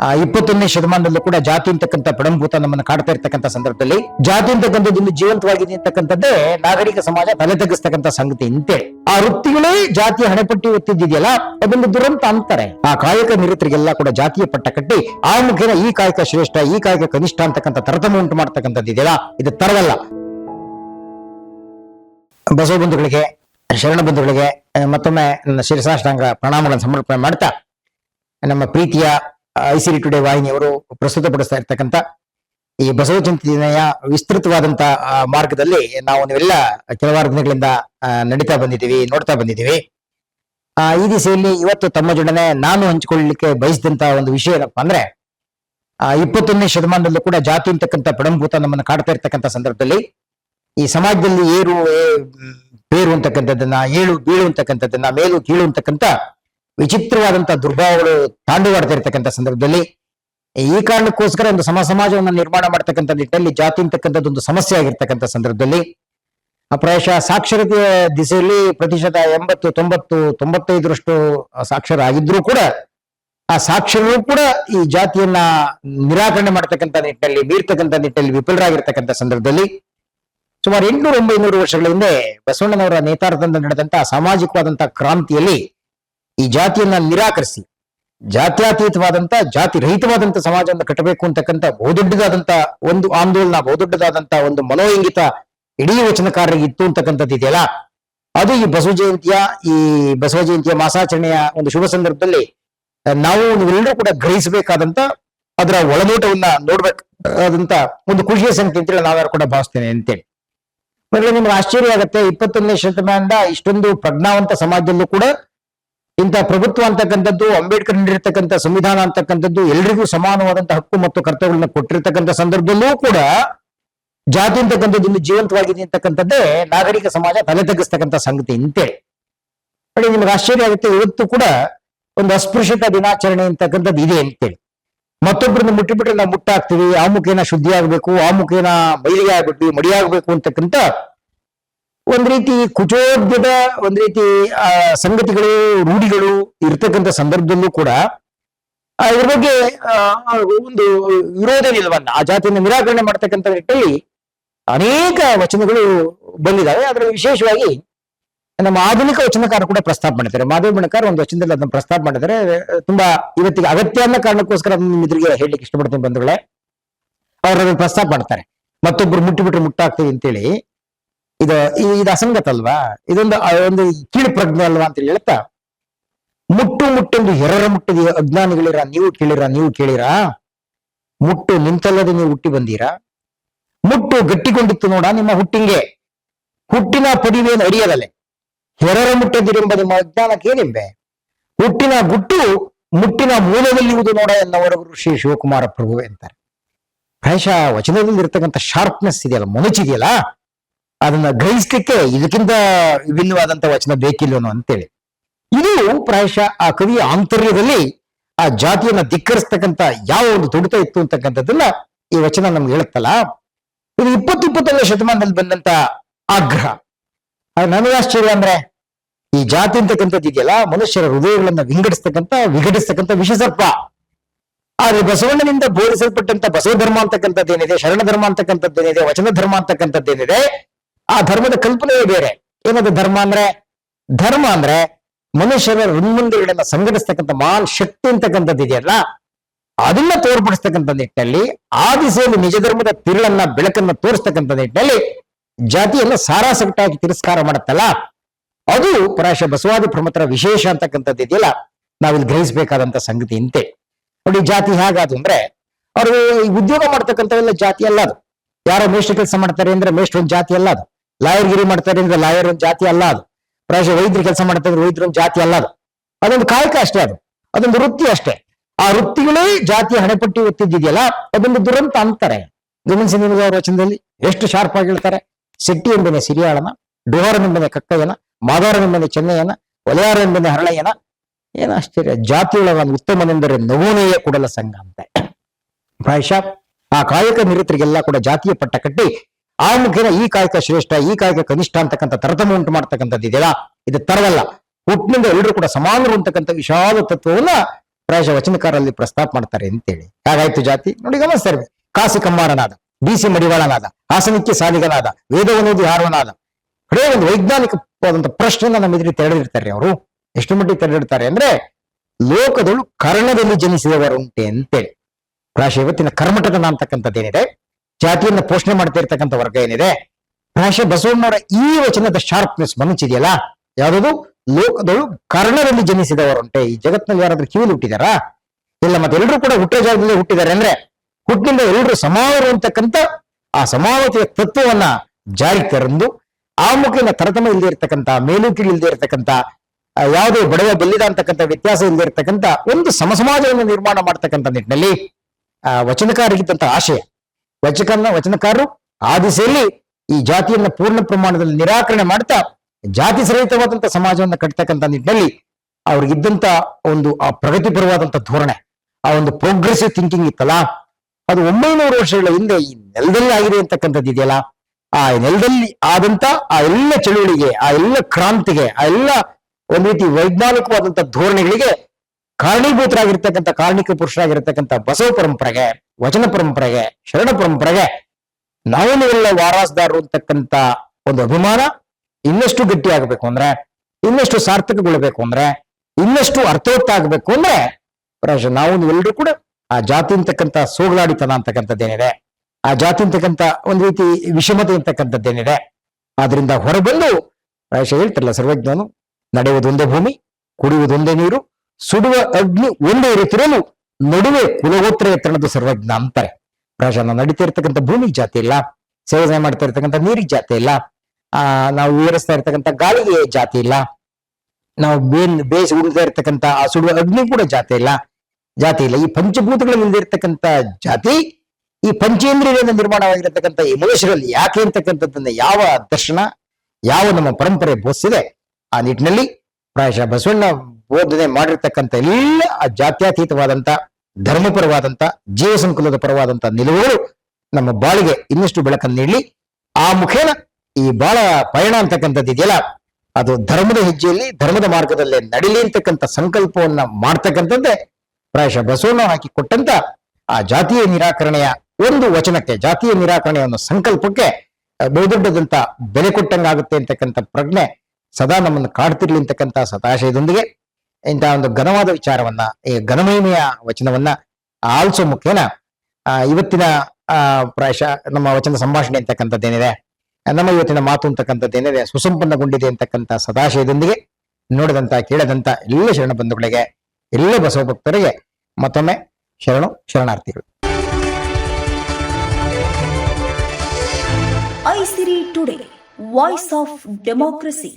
ಆ, ಇಪ್ಪತ್ತೊಂದನೇ ಶತಮಾನದಲ್ಲೂ ಕೂಡ ಜಾತಿ ಅಂತಕ್ಕಂಥ ಪಡಂಭೂತ ನಮ್ಮನ್ನು ಕಾಡ್ತಾ ಇರ್ತಕ್ಕಂಥ ಸಂದರ್ಭದಲ್ಲಿ, ಜಾತಿ ಅಂತಕ್ಕಂಥದ್ದು ಜೀವಂತವಾಗಿದೆ ಅಂತಕ್ಕಂಥದ್ದೇ ನಾಗರಿಕ ಸಮಾಜ ತಲೆ ತಗ್ಗಿಸ್ತಕ್ಕಂಥ ಸಂಗತಿ ಅಂತೇಳಿ ಆ ವೃತ್ತಿಗಳೇ ಜಾತಿಯ ಹಣೆಪಟ್ಟಿ ಒತ್ತಿದ್ದಿದೆಯಲ್ಲ, ಅದೊಂದು ದುರಂತ ಅಂತಾರೆ. ಆ ಕಾಯಕ ನಿರತರಿಗೆಲ್ಲ ಕೂಡ ಜಾತಿಯ ಪಟ್ಟ ಕಟ್ಟಿ ಆ ಮುಖೇನ ಈ ಕಾಯಕ ಶ್ರೇಷ್ಠ, ಈ ಕಾಯಕ ಕನಿಷ್ಠ ಅಂತಕ್ಕಂಥ ತರತಮ ಉಂಟು ಮಾಡ್ತಕ್ಕಂಥದ್ದು ಇದೆಯಲ್ಲ, ಇದು ತರವಲ್ಲ ಬಸವ ಬಂಧುಗಳಿಗೆ, ಶರಣ ಬಂಧುಗಳಿಗೆ, ಮತ್ತೊಮ್ಮೆ ನನ್ನ ಶಿರಸಾಷ್ಟಾಂಗ ಪ್ರಣಾಮಗಳನ್ನು ಸಮರ್ಪಣೆ ಮಾಡ್ತಾ, ನಮ್ಮ ಪ್ರೀತಿಯ ಐಸಿರಿ ಟುಡೇ ವಾಹಿನಿಯವರು ಪ್ರಸ್ತುತಪಡಿಸ್ತಾ ಇರ್ತಕ್ಕಂಥ ಈ ಬಸವ ಚಿಂತನೆಯ ವಿಸ್ತೃತವಾದಂತ ಮಾರ್ಗದಲ್ಲಿ ನಾವು ನೀವೆಲ್ಲ ಕೆಲವಾರು ದಿನಗಳಿಂದ ನಡೀತಾ ಬಂದಿದ್ದೀವಿ, ನೋಡ್ತಾ ಬಂದಿದ್ದೀವಿ. ಆ, ಈ ದಿಸೆಯಲ್ಲಿ ಇವತ್ತು ತಮ್ಮ ಜೊಡನೆ ನಾನು ಹಂಚಿಕೊಳ್ಳಲಿಕ್ಕೆ ಬಯಸಿದಂತ ಒಂದು ವಿಷಯ ಏನಪ್ಪಾ ಅಂದ್ರೆ, ಆ, ಇಪ್ಪತ್ತೊಂದನೇ ಶತಮಾನದಲ್ಲೂ ಕೂಡ ಜಾತಿ ಅಂತಕ್ಕಂಥ ಪಡಂಭೂತ ನಮ್ಮನ್ನು ಕಾಡ್ತಾ ಇರ್ತಕ್ಕಂಥ ಸಂದರ್ಭದಲ್ಲಿ, ಈ ಸಮಾಜದಲ್ಲಿ ಏರು ಬೇರು ಅಂತಕ್ಕಂಥದ್ದನ್ನ, ಏಳು, ಬೀಳು ಅಂತಕ್ಕಂಥದ್ದನ್ನ, ಮೇಲು, ಕೀಳು ಅಂತಕ್ಕಂಥ ವಿಚಿತ್ರವಾದಂತ ದುರ್ಭಾವಗಳು ತಾಂಡವಾಡ್ತಿರ್ತಕ್ಕಂಥ ಸಂದರ್ಭದಲ್ಲಿ, ಈ ಕಾರಣಕ್ಕೋಸ್ಕರ ಒಂದು ಸಮ ಸಮಾಜವನ್ನು ನಿರ್ಮಾಣ ಮಾಡ್ತಕ್ಕಂಥ ನಿಟ್ಟಲ್ಲಿ ಜಾತಿ ಅಂತಕ್ಕಂಥದ್ದು ಒಂದು ಸಮಸ್ಯೆ ಆಗಿರ್ತಕ್ಕಂಥ ಸಂದರ್ಭದಲ್ಲಿ ಪ್ರಾಯಶಃ ಸಾಕ್ಷರತೆಯ ದಿಸೆಯಲ್ಲಿ ಪ್ರತಿಶತ ಎಂಬತ್ತು, ತೊಂಬತ್ತು, ತೊಂಬತ್ತೈದರಷ್ಟು ಸಾಕ್ಷರ ಆಗಿದ್ರೂ ಕೂಡ, ಆ ಸಾಕ್ಷರರು ಕೂಡ ಈ ಜಾತಿಯನ್ನ ನಿರಾಕರಣೆ ಮಾಡ್ತಕ್ಕಂಥ ನಿಟ್ಟಿನಲ್ಲಿ, ಮೀರ್ತಕ್ಕಂಥ ನಿಟ್ಟಿನಲ್ಲಿ ವಿಫಲರಾಗಿರ್ತಕ್ಕಂಥ ಸಂದರ್ಭದಲ್ಲಿ, ಸುಮಾರು ಎಂಟುನೂರ ಒಂಬೈನೂರು ವರ್ಷಗಳ ಹಿಂದೆ ಬಸವಣ್ಣನವರ ನೇತಾರದಿಂದ ನಡೆದಂತಹ ಸಾಮಾಜಿಕವಾದಂತಹ ಕ್ರಾಂತಿಯಲ್ಲಿ ಈ ಜಾತಿಯನ್ನ ನಿರಾಕರಿಸಿ, ಜಾತ್ಯಾತೀತವಾದಂತ ಜಾತಿ ರಹಿತವಾದಂತ ಸಮಾಜವನ್ನು ಕಟ್ಟಬೇಕು ಅಂತಕ್ಕಂಥ ಬಹುದೊಡ್ಡದಾದಂತ ಒಂದು ಆಂದೋಲನ, ಬಹುದೊಡ್ಡದಾದಂತ ಒಂದು ಮನೋಇಂಗಿತ ಇಡೀ ವಚನಕಾರರಿಗೆ ಇತ್ತು ಅಂತಕ್ಕಂಥದ್ದು ಇದೆಯಲ್ಲ? ಅದು ಈ ಬಸವ ಜಯಂತಿಯ, ಈ ಬಸವ ಜಯಂತಿಯ ಮಾಸಾಚರಣೆಯ ಒಂದು ಶುಭ ಸಂದರ್ಭದಲ್ಲಿ ನಾವು ನೀವೆಲ್ಲರೂ ಕೂಡ ಗ್ರಹಿಸಬೇಕಾದಂತ ಅದರ ಒಳನೋಟವನ್ನ ನೋಡ್ಬೇಕಾದಂತ ಒಂದು ಖುಷಿಯ ಸಂಖ್ಯೆ ಅಂತೇಳಿ ನಾವ್ಯಾರು ಕೂಡ ಭಾವಿಸ್ತೇನೆ ಅಂತೇಳಿ. ನಿಮ್ಗೆ ಆಶ್ಚರ್ಯ ಆಗುತ್ತೆ, ಇಪ್ಪತ್ತೊಂದನೇ ಶತಮಾನದ ಇಷ್ಟೊಂದು ಪ್ರಜ್ಞಾವಂತ ಸಮಾಜದಲ್ಲೂ ಕೂಡ ಇಂಥ ಪ್ರಭುತ್ವ ಅಂತಕ್ಕಂಥದ್ದು, ಅಂಬೇಡ್ಕರ್ ನೀಡಿರ್ತಕ್ಕಂಥ ಸಂವಿಧಾನ ಅಂತಕ್ಕಂಥದ್ದು ಎಲ್ರಿಗೂ ಸಮಾನವಾದಂತಹ ಹಕ್ಕು ಮತ್ತು ಕರ್ತವ್ಯಗಳನ್ನ ಕೊಟ್ಟಿರ್ತಕ್ಕಂಥ ಸಂದರ್ಭದಲ್ಲೂ ಕೂಡ ಜಾತಿ ಅಂತಕ್ಕಂಥದ್ದು ಒಂದು ಜೀವಂತವಾಗಿದೆ ಅಂತಕ್ಕಂಥದ್ದೇ ನಾಗರಿಕ ಸಮಾಜ ತಲೆ ತಗ್ಗಿಸ್ತಕ್ಕಂಥ ಸಂಗತಿ ಅಂತೇಳಿ ನೋಡಿ, ನಿಮ್ಗೆ ಆಶ್ಚರ್ಯ ಆಗುತ್ತೆ, ಇವತ್ತು ಕೂಡ ಒಂದು ಅಸ್ಪೃಶ್ಯತಾ ದಿನಾಚರಣೆ ಅಂತಕ್ಕಂಥದ್ದು ಇದೆ ಅಂತೇಳಿ ಮತ್ತೊಬ್ಬರನ್ನ ಮುಟ್ಟಿಬಿಟ್ರೆ ನಾವು ಮುಟ್ಟಾಕ್ತಿವಿ ಆ ಮುಖೇನ ಶುದ್ಧಿ ಆಗ್ಬೇಕು ಆ ಮುಖೇನ ಮೈಲಿಗೆ ಆಗ್ಬಿಟ್ವಿ ಮಡಿಯಾಗಬೇಕು ಅಂತಕ್ಕಂಥ ಒಂದ್ ರೀತಿ ಕುಚೋದ್ಯದ ಒಂದ್ ರೀತಿ, ಆ, ಸಂಗತಿಗಳು, ರೂಢಿಗಳು ಇರ್ತಕ್ಕಂಥ ಸಂದರ್ಭದಲ್ಲೂ ಕೂಡ ಇದ್ರ ಬಗ್ಗೆ ಒಂದು ವಿರೋಧ ನಿಲ್ವನ್ನ, ಆ ಜಾತಿಯನ್ನು ನಿರಾಕರಣೆ ಮಾಡ್ತಕ್ಕಂಥ ನಿಟ್ಟಲ್ಲಿ ಅನೇಕ ವಚನಗಳು ಬಂದಿದ್ದಾವೆ ಅದರಲ್ಲಿ ವಿಶೇಷವಾಗಿ ನಮ್ಮ ಆಧುನಿಕ ವಚನಕಾರ ಕೂಡ ಪ್ರಸ್ತಾಪ ಮಾಡಿದ್ದಾರೆ. ಮಾಧವ ಬಣಕಾರ ಒಂದು ವಚನದಲ್ಲಿ ಅದನ್ನು ಪ್ರಸ್ತಾಪ ಮಾಡಿದ್ದಾರೆ. ತುಂಬಾ ಇವತ್ತಿಗೆ ಅಗತ್ಯ ಅನ್ನೋ ಕಾರಣಕ್ಕೋಸ್ಕರ ಇದ್ರಿಗೆ ಹೇಳಲಿಕ್ಕೆ ಇಷ್ಟಪಡ್ತೀನಿ ಬಂಧುಗಳೇ. ಅವ್ರು ಪ್ರಸ್ತಾಪ ಮಾಡ್ತಾರೆ. ಮತ್ತೊಬ್ರು ಮುಟ್ಟಿಬಿಟ್ರೆ ಮುಟ್ಟಾಗ್ತೀವಿ ಅಂತೇಳಿ ಇದು ಇದು ಅಸಂಗತ ಅಲ್ವಾ? ಇದೊಂದು ಒಂದು ಕೀಳು ಪ್ರಜ್ಞೆ ಅಲ್ವಾ ಅಂತ ಹೇಳ್ತಾ? ಮುಟ್ಟು ಮುಟ್ಟೆಂದು ಎರರ ಮುಟ್ಟಿದ ಅಜ್ಞಾನಿಗಳಿರ, ನೀವು ಕೇಳಿರ, ನೀವು ಕೇಳಿರಾ? ಮುಟ್ಟು ನಿಂತಲ್ಲದೆ ನೀವು ಹುಟ್ಟಿ ಬಂದೀರಾ? ಮುಟ್ಟು ಗಟ್ಟಿಕೊಂಡಿತ್ತು ನೋಡ ನಿಮ್ಮ ಹುಟ್ಟಿಂಗೆ. ಹುಟ್ಟಿನ ಪಡಿವೇನು ಅಡಿಯದಲೆ ಹೆರರ ಮುಟ್ಟದಿರೆಂಬ ನಿಮ್ಮ ಅಜ್ಞಾನಕ್ಕೆ ಏನೆಂಬೆ? ಹುಟ್ಟಿನ ಗುಟ್ಟು ಮುಟ್ಟಿನ ಮೂಲದಲ್ಲಿರುವುದು ನೋಡ ಎನ್ನುವರವರು ಶ್ರೀ ಶಿವಕುಮಾರ ಪ್ರಭುವೆ ಅಂತಾರೆ. ಪ್ರಾಯಶಃ ವಚನದಲ್ಲಿ ಇರ್ತಕ್ಕಂಥ ಶಾರ್ಪ್ನೆಸ್ ಇದೆಯಲ್ಲ, ಮೊನಚಿದೆಯಲ್ಲ? ಅದನ್ನ ಗ್ರಹಿಸ್ಲಿಕ್ಕೆ ಇದಕ್ಕಿಂತ ವಿಭಿನ್ನವಾದಂತ ವಚನ ಬೇಕಿಲ್ಲನು ಅಂತೇಳಿ. ಇದು ಪ್ರಾಯಶಃ ಆ ಕವಿಯ ಆಂತರ್ಯದಲ್ಲಿ ಆ ಜಾತಿಯನ್ನ ಧಿಕ್ಕರಿಸ್ತಕ್ಕಂತ ಯಾವ ಒಂದು ತುಡಿತ ಇತ್ತು ಅಂತಕ್ಕಂಥದ್ದೆಲ್ಲ ಈ ವಚನ ನಮ್ಗೆ ಹೇಳುತ್ತಲ್ಲ, ಇದು ಇಪ್ಪತ್ತು ಇಪ್ಪತ್ತೊಂದನೇ ಶತಮಾನದಲ್ಲಿ ಬಂದಂತ ಆಗ್ರಹ. ಆಗ ನನಗೆ ಆಶ್ಚರ್ಯ ಅಂದ್ರೆ, ಈ ಜಾತಿ ಅಂತಕ್ಕಂಥದ್ದು ಇದೆಯಲ್ಲ, ಮನುಷ್ಯರ ಹೃದಯಗಳನ್ನ ವಿಂಗಡಿಸ್ತಕ್ಕಂಥ, ವಿಘಟಿಸ್ತಕ್ಕಂಥ ವಿಷಸರ್ಪ. ಆದ್ರೆ ಬಸವಣ್ಣನಿಂದ ಬೋಧಿಸಲ್ಪಟ್ಟಂತ ಬಸವ ಧರ್ಮ ಅಂತಕ್ಕಂಥದ್ದೇನಿದೆ ಶರಣ ಧರ್ಮ ಅಂತಕ್ಕಂಥದ್ದೇನಿದೆ ವಚನ ಧರ್ಮ ಅಂತಕ್ಕಂಥದ್ದೇನಿದೆ ಆ ಧರ್ಮದ ಕಲ್ಪನೆಯೇ ಬೇರೆ. ಏನದು ಧರ್ಮ ಅಂದ್ರೆ? ಧರ್ಮ ಅಂದ್ರೆ ಮನುಷ್ಯರ ಹೃನ್ಮಂದಿರಗಳನ್ನ ಸಂಘಟಿಸ್ತಕ್ಕಂಥ ಮಹಾನ್ ಶಕ್ತಿ ಅಂತಕ್ಕಂಥದ್ದು ಇದೆಯಲ್ಲ? ಅದನ್ನ ತೋರ್ಪಡಿಸ್ತಕ್ಕಂಥ ನಿಟ್ಟಿನಲ್ಲಿ ಆ ದಿಸೆಯಲ್ಲಿ ನಿಜ ಧರ್ಮದ ತಿರುಳನ್ನ ಬೆಳಕನ್ನ ತೋರಿಸ್ತಕ್ಕಂಥ ನಿಟ್ಟಿನಲ್ಲಿ ಜಾತಿಯನ್ನ ಸಾರಾಸಗಟ್ಟಾಗಿ ತಿರಸ್ಕಾರ ಮಾಡುತ್ತಲ್ಲ? ಅದು ಪ್ರಾಯಶಃ ಬಸವಾದಿ ಪ್ರಮತರ ವಿಶೇಷ ಅಂತಕ್ಕಂಥದ್ದು ಇದೆಯಲ್ಲ? ನಾವಿಲ್ಲಿ ಗ್ರಹಿಸಬೇಕಾದಂತ ಸಂಗತಿ ಇಂತೆ. ನೋಡಿ, ಜಾತಿ ಹೇಗಾದು ಅಂದ್ರೆ, ಅವರು ಉದ್ಯೋಗ ಮಾಡ್ತಕ್ಕಂಥವೆಲ್ಲ ಜಾತಿ ಅಲ್ಲ ಅದು. ಯಾರೋ ಮೇಷ್ಟ್ರ ಕೆಲಸ ಮಾಡ್ತಾರೆ ಅಂದ್ರೆ ಮೇಷ್ಟ್ರ ಒಂದು ಜಾತಿ ಅಲ್ಲ ಅದು. ಲಾಯರ್ಗಿರಿ ಮಾಡ್ತಾರೆ ಅಂದ್ರೆ ಲಾಯರ್ ಒಂದು ಜಾತಿ ಅಲ್ಲ ಅದು. ಪ್ರಾಯಶಃ ವೈದ್ಯರು ಕೆಲಸ ಮಾಡ್ತಾರೆ ವೈದ್ಯರು ವೈದ್ಯರ ಒಂದು ಜಾತಿ ಅಲ್ಲ ಅದು. ಅದೊಂದು ಕಾಯಕ ಅಷ್ಟೇ ಅದು. ಅದೊಂದು ವೃತ್ತಿ ಅಷ್ಟೇ. ಆ ವೃತ್ತಿಗಳೇ ಜಾತಿಯ ಹಣೆಪಟ್ಟಿ ಒತ್ತಿದ್ದಿದೆಯಲ್ಲ, ಅದೊಂದು ದುರಂತ ಅಂತಾರೆ. ಗಮನಿಸಿ ಅವರ ವಚನದಲ್ಲಿ ಎಷ್ಟು ಶಾರ್ಪ್ ಆಗಿ ಹೇಳ್ತಾರೆ? ಸಿಟ್ಟಿ ಎಂಬನೆ ಸಿರಿಯಾಳನ ಡೋಹರನೆಂಬನೆ ಕಕ್ಕಯ್ಯನ ಮಾದವರನೆಂಬನೆ ಚೆನ್ನಯ್ಯನ ಒಲೆಯಾರನೆಂಬನೆ ಹರಳಯ್ಯನ. ಏನ ಆಶ್ಚರ್ಯ ಜಾತಿಯೊಳಗ ಉತ್ತಮನೆಂದರೆ ನವೋನೆಯ ಕುಡಲ ಸಂಘ ಅಂತ. ಪ್ರಾಯಶಃ ಆ ಕಾಯಕ ನಿರತರಿಗೆಲ್ಲ ಕೂಡ ಜಾತಿಯ ಪಟ್ಟ ಕಟ್ಟಿ ಆ ಮುಖೇನ ಈ ಕಾಯಕ ಶ್ರೇಷ್ಠ, ಈ ಕಾಯಕ ಕನಿಷ್ಠ ಅಂತಕ್ಕಂಥ ತರತಮ ಉಂಟು ಮಾಡ್ತಕ್ಕಂಥದ್ದು ಇದೆಯಲ್ಲ? ಇದು ತರವಲ್ಲ. ಹುಟ್ಟಿನಿಂದ ಎಲ್ಲರೂ ಕೂಡ ಸಮಾನರು ಅಂತಕ್ಕಂಥ ವಿಶಾಲ ತತ್ವವನ್ನ ಪ್ರಾಯಶಃ ವಚನಕಾರರಲ್ಲಿ ಪ್ರಸ್ತಾಪ ಮಾಡ್ತಾರೆ ಅಂತೇಳಿ. ಹಾಗಾಯ್ತು ಜಾತಿ. ನೋಡಿ ಗಮನಿಸ್ತಾರೆ. ಕಾಸಿ ಕಂಬಾರನಾದ ಬಿ ಸಿ ಮಡಿವಾಳನಾದ, ಹಾಸನಕ್ಕೆ ಸಾಲಿಗನಾದ, ವೇದವನೋದಿ ಹಾರವನಾದ. ಕಡೆಯ ಒಂದು ವೈಜ್ಞಾನಿಕವಾದಂತ ಪ್ರಶ್ನೆನ ನಮ್ಮ ಎದುರು ತೆರೆದಿರ್ತಾರೆ ಅವರು. ಎಷ್ಟು ಮಟ್ಟಿಗೆ ತೆರೆದಿರ್ತಾರೆ ಅಂದ್ರೆ ಲೋಕದಳು ಕರ್ಣದಲ್ಲಿ ಜನಿಸಿದವರು ಉಂಟೆ ಅಂತೇಳಿ. ಪ್ರಾಯಶಃ ಇವತ್ತಿನ ಕರ್ಮಟತನ ಅಂತಕ್ಕಂಥದ್ದೇನಿದೆ? ಜಾತಿಯನ್ನ ಪೋಷಣೆ ಮಾಡ್ತಾ ಇರ್ತಕ್ಕಂಥ ವರ್ಗ ಏನಿದೆ? ಪ್ರಾಯಶಃ ಬಸವಣ್ಣವರ ಈ ವಚನದ ಶಾರ್ಪ್ನೆಸ್ ಮನಸ್ಸಿದೆಯಲ್ಲ? ಯಾವುದು ಲೋಕದಳು ಕರ್ಣದಲ್ಲಿ ಜನಿಸಿದವರುಂಟೆ ಈ ಜಗತ್ತಿನಲ್ಲಿ ಯಾರಾದ್ರೂ ಕಿವಿಲಿ ಹುಟ್ಟಿದಾರಾ? ಇಲ್ಲ, ಮತ್ತೆ ಎಲ್ಲರೂ ಕೂಡ ಹುಟ್ಟೋ ಜಾಗದಲ್ಲಿ ಹುಟ್ಟಿದ್ದಾರೆ ಅಂದ್ರೆ ಹುಟ್ಟಿನಿಂದ ಎಲ್ಲರೂ ಸಮಾನರು ಅಂತಕ್ಕಂಥ ಆ ಸಮಾನತೆಯ ತತ್ವವನ್ನ ಜಾರಿಗೆ ತರಂದು ಆ ಮುಖೇನ ತರತಮ ಇಲ್ಲದೆ ಇರ್ತಕ್ಕಂಥ ಮೇಲು ಇಲ್ಲದೆ ಇರ್ತಕ್ಕಂಥ ಯಾವುದೇ ಬಡವ ಬೆಲ್ಲಿದ ಅಂತಕ್ಕಂಥ ವ್ಯತ್ಯಾಸ ಇಲ್ಲದೆ ಇರ್ತಕ್ಕಂಥ ಒಂದು ಸಮಸಮಾಜವನ್ನು ನಿರ್ಮಾಣ ಮಾಡ್ತಕ್ಕಂಥ ನಿಟ್ಟಿನಲ್ಲಿ ಆ ವಚನಕಾರರಿಗಿದ್ದಂತ ಆಶಯ. ವಚಕನ ವಚನಕಾರರು ಆ ದಿಸೆಯಲ್ಲಿ ಈ ಜಾತಿಯನ್ನ ಪೂರ್ಣ ಪ್ರಮಾಣದಲ್ಲಿ ನಿರಾಕರಣೆ ಮಾಡ್ತಾ, ಜಾತಿ ಸಹಿತವಾದಂತಹ ಸಮಾಜವನ್ನ ಕಟ್ತಕ್ಕಂಥ ನಿಟ್ಟಿನಲ್ಲಿ ಅವ್ರಿಗಿದ್ದಂತ ಒಂದು, ಆ ಪ್ರಗತಿಪರವಾದಂತ ಧೋರಣೆ, ಆ ಒಂದು ಪ್ರೋಗ್ರೆಸಿವ್ ಥಿಂಕಿಂಗ್ ಇತ್ತಲ್ಲ? ಅದು ಒಂಬೈನೂರು ವರ್ಷಗಳ ಹಿಂದೆ ಈ ನೆಲದಲ್ಲಿ ಆಗಿದೆ ಅಂತಕ್ಕಂಥದ್ದು ಇದೆಯಲ್ಲ? ಆ ನೆಲದಲ್ಲಿ ಆದಂತ, ಆ ಎಲ್ಲ ಚಳುವಳಿಗೆ, ಆ ಎಲ್ಲ ಕ್ರಾಂತಿಗೆ, ಆ ಎಲ್ಲ ಒಂದ್ ರೀತಿ ವೈಜ್ಞಾನಿಕವಾದಂತ ಧೋರಣೆಗಳಿಗೆ ಕಾರಣೀಭೂತರಾಗಿರ್ತಕ್ಕಂಥ, ಕಾರಣಿಕ ಪುರುಷರಾಗಿರ್ತಕ್ಕಂಥ ಬಸವ ಪರಂಪರೆಗೆ ವಚನ ಪರಂಪರೆಗೆ, ಶರಣ ಪರಂಪರೆಗೆ ನಾವೇನು ಎಲ್ಲ ವಾರಸ್ದಾರರು ಅಂತಕ್ಕಂಥ ಒಂದು ಅಭಿಮಾನ ಇನ್ನಷ್ಟು ಗಟ್ಟಿ ಆಗ್ಬೇಕು ಅಂದ್ರೆ, ಇನ್ನಷ್ಟು ಸಾರ್ಥಕಗೊಳ್ಬೇಕು ಅಂದ್ರೆ, ಇನ್ನಷ್ಟು ಅರ್ಥವತ್ತ ಆಗ್ಬೇಕು ಅಂದ್ರೆ ಪ್ರಾಯಶಃ ನಾವು ಎಲ್ಲರೂ ಕೂಡ ಆ ಜಾತಿ ಅಂತಕ್ಕಂಥ ಸೋಗಲಾಡಿತನ ಅಂತಕ್ಕಂಥದ್ದೇನಿದೆ, ಆ ಜಾತಿ ಅಂತಕ್ಕಂಥ ಒಂದು ರೀತಿ ವಿಷಮತೆ ಅಂತಕ್ಕಂಥದ್ದೇನಿದೆ, ಆದ್ರಿಂದ ಹೊರಬಂದು ಪ್ರಾಯಶಃ ಹೇಳ್ತಾರಲ್ಲ, ಸರ್ವಜ್ಞನು ನಡೆಯುವುದೊಂದೇ ಭೂಮಿ ಕುಡಿಯುವುದೊಂದೇ ನೀರು, ಸುಡುವ ಅಗ್ನಿ ಒಂದೇ ಇರುತ್ತಿರಲು ನಡುವೆ ಕುಲಗೋತ್ರ ಎತ್ತಣದು ಸರ್ವಜ್ಞ ಅಂತಾರೆ. ಪ್ರಾಯಶಃ ನಾವು ನಡೀತಾ ಇರ್ತಕ್ಕಂಥ ಭೂಮಿಗೆ ಜಾತಿ ಇಲ್ಲ ಸೇವನೆ ಮಾಡ್ತಾ ಇರ್ತಕ್ಕಂಥ ನೀರಿಗೆ ಜಾತಿ ಇಲ್ಲ ಆ, ನಾವು ಏರಿಸ್ತಾ ಇರ್ತಕ್ಕಂಥ ಗಾಳಿಗೆ ಜಾತಿ ಇಲ್ಲ ನಾವು ಬೇನ್ ಬೇಸ್ ಉಳಿತಾ ಇರ್ತಕ್ಕಂಥ ಆ ಸುಡುವ ಅಗ್ನಿ ಕೂಡ ಜಾತಿ ಇಲ್ಲ ಜಾತಿ ಇಲ್ಲ. ಈ ಪಂಚಭೂತಗಳಲ್ಲಿ ಇಲ್ದಿರ್ತಕ್ಕಂಥ ಜಾತಿ, ಈ ಪಂಚೇಂದ್ರಿಯದಿಂದ ನಿರ್ಮಾಣವಾಗಿರತಕ್ಕಂಥ ಎಮೋಷನಲ್ ಯಾಕೆ ಇರ್ತಕ್ಕಂಥದ್ದನ್ನ ಯಾವ ದರ್ಶನ, ಯಾವ ನಮ್ಮ ಪರಂಪರೆ ಬೋಸಿದೆ ಆ ನಿಟ್ಟಿನಲ್ಲಿ ಪ್ರಾಯಶಃ ಬಸವಣ್ಣ ಬೋಧನೆ ಮಾಡಿರ್ತಕ್ಕಂಥ ಎಲ್ಲ ಆ ಜಾತ್ಯತೀತವಾದಂತ ಧರ್ಮಪರವಾದಂತ ಜೀವ ಸಂಕುಲದ ಪರವಾದಂತ ನಿಲುವುಗಳು ನಮ್ಮ ಬಾಳಿಗೆ ಇನ್ನಷ್ಟು ಬೆಳಕನ್ನು ನೀಡಲಿ. ಆ ಮುಖೇನ ಈ ಬಾಳ ಪಯಣ ಅಂತಕ್ಕಂಥದ್ದು ಇದೆಯಲ್ಲ, ಅದು ಧರ್ಮದ ಹೆಜ್ಜೆಯಲ್ಲಿ, ಧರ್ಮದ ಮಾರ್ಗದಲ್ಲೇ ನಡಿಲಿ ಅಂತಕ್ಕಂಥ ಸಂಕಲ್ಪವನ್ನ ಮಾಡ್ತಕ್ಕಂಥದ್ದೇ ಪ್ರಾಯಶಃ ಬಸವಣ್ಣ ಹಾಕಿ ಕೊಟ್ಟಂತ ಆ ಜಾತಿಯ ನಿರಾಕರಣೆಯ ಒಂದು ವಚನಕ್ಕೆ, ಜಾತಿಯ ನಿರಾಕರಣೆಯ ಒಂದು ಸಂಕಲ್ಪಕ್ಕೆ ಬಹುದೊಡ್ಡದಂತ ಬೆಲೆ ಕೊಟ್ಟಂಗಾಗುತ್ತೆ ಅಂತಕ್ಕಂಥ ಪ್ರಜ್ಞೆ ಸದಾ ನಮ್ಮನ್ನು ಕಾಡ್ತಿರ್ಲಿ ಅಂತಕ್ಕಂಥ ಸದಾಶಯದೊಂದಿಗೆ. ಇಂತಹ ಒಂದು ಘನವಾದ ವಿಚಾರವನ್ನ, ಈ ಘನಮಹಿಮೆಯ ವಚನವನ್ನ ಆಲಿಸೋ ಮುಖೇನ ಇವತ್ತಿನ ಪ್ರಾಯಶಃ ನಮ್ಮ ವಚನ ಸಂಭಾಷಣೆ ಅಂತಕ್ಕಂಥದ್ದೇನಿದೆ ನಮ್ಮ ಇವತ್ತಿನ ಮಾತು ಅಂತಕ್ಕಂಥದ್ದೇನಿದೆ ಸುಸಂಪನ್ನಗೊಂಡಿದೆ ಅಂತಕ್ಕಂಥ ಸದಾಶಯದೊಂದಿಗೆ ನೋಡಿದಂತ ಕೇಳದಂತ ಎಲ್ಲ ಶರಣ ಬಂಧುಗಳಿಗೆ, ಎಲ್ಲ ಬಸವ ಭಕ್ತರಿಗೆ ಮತ್ತೊಮ್ಮೆ ಶರಣು ಶರಣಾರ್ಥಿಗಳು. Isiri today, voice of democracy.